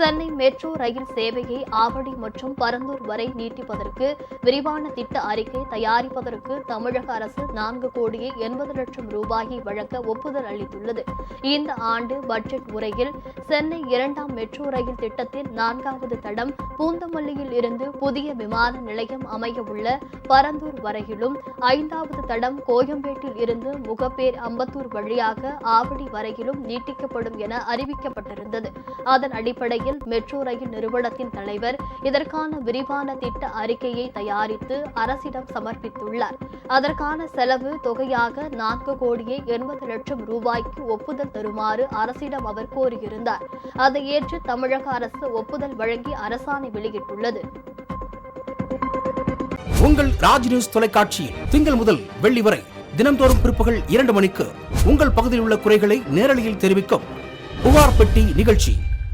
Chennai metro rail சேவையை ஆவடி மற்றும் பரந்தூர் வரை நீட்டிப்பதற்கு விரிவான திட்ட அறிக்கை தயாரிப்பதற்கு தமிழக அரசு நான்கு கோடியே எண்பது லட்சம் ரூபாயை வழங்க ஒப்புதல் அளித்துள்ளது. இந்த ஆண்டு பட்ஜெட் உரையில் சென்னை இரண்டாம் மெட்ரோ ரயில் திட்டத்தின் நான்காவது தடம் பூந்தமல்லியில் இருந்து புதிய விமான நிலையம் அமைய உள்ள பரந்தூர் வரையிலும் ஐந்தாவது தடம் கோயம்பேட்டில் இருந்து முகப்பேர் அம்பத்தூர் வழியாக ஆவடி வரையிலும் நீட்டிக்கப்படும் என அறிவிக்கப்பட்டிருந்தது. அதன் அடிப்படையில் மெட்ரோ ரயில் நிறுவனத்தின் தலைவர் இதற்கான விரிவான திட்ட அறிக்கையை தயாரித்து அரசிடம் சமர்ப்பித்துள்ளார். அதற்கான செலவு தொகையாக நான்கு கோடியே எண்பது லட்சம் ரூபாய்க்கு ஒப்புதல் தருமாறு அரசிடம் அவர் கோரியிருந்தார். அதை ஏற்று தமிழக அரசு ஒப்புதல் வழங்கி அரசாணை வெளியிட்டுள்ளது. உங்கள் ராஜ் நியூஸ் தொலைக்காட்சியில் திங்கள் முதல் வெள்ளி வரை தினம்தோறும் பிற்பகல் இரண்டு மணிக்கு உங்கள் பகுதியில் உள்ள குறைகளை நேரலையில் தெரிவிக்கும் புகார் பெட்டி நிகழ்ச்சி.